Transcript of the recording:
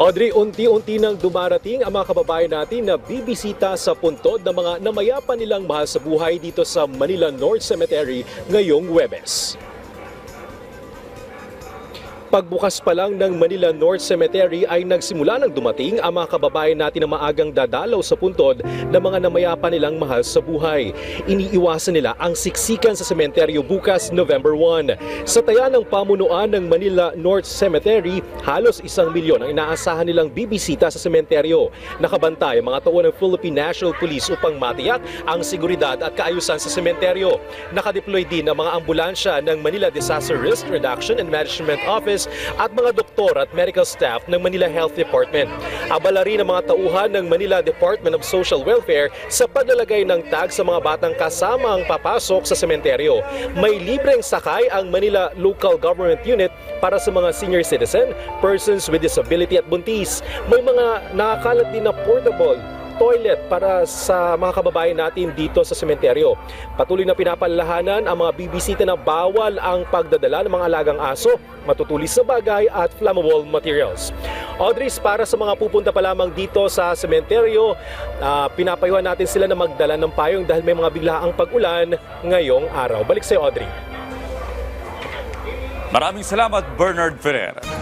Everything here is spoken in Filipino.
Audrey, unti-unti nang dumarating ang mga kababayan natin na bibisita sa puntod ng mga namayapa nilang mahal sa buhay dito sa Manila North Cemetery ngayong Webes. Pagbukas pa lang ng Manila North Cemetery ay nagsimula nang dumating ang mga kababayan natin na maagang dadalaw sa puntod ng mga namayapa nilang mahal sa buhay. Iniiwasan nila ang siksikan sa sementeryo bukas November 1. Sa taya ng pamunuan ng Manila North Cemetery, halos isang milyon ang inaasahan nilang bibisita sa sementeryo. Nakabantay ang mga tao ng Philippine National Police upang matiyak ang seguridad at kaayusan sa sementeryo. Nakadeploy din ang mga ambulansya ng Manila Disaster Risk Reduction and Management Office at mga doktor at medical staff ng Manila Health Department. Abala rin ang mga tauhan ng Manila Department of Social Welfare sa paglalagay ng tag sa mga batang kasamang papasok sa sementeryo. May libreng sakay ang Manila Local Government Unit para sa mga senior citizen, persons with disability at buntis. May mga nakakalat din na portable toilet para sa mga kababayan natin dito sa sementeryo. Patuloy na pinapalalahanan ang mga bibisita na bawal ang pagdadala ng mga alagang aso, matutulis sa bagay at flammable materials. Audrey, para sa mga pupunta pa lamang dito sa sementeryo, ah, pinapayuhan natin sila na magdala ng payong dahil may mga biglaang pag-ulan ngayong araw. Balik sa'yo, Audrey. Maraming salamat, Bernard Ferrer.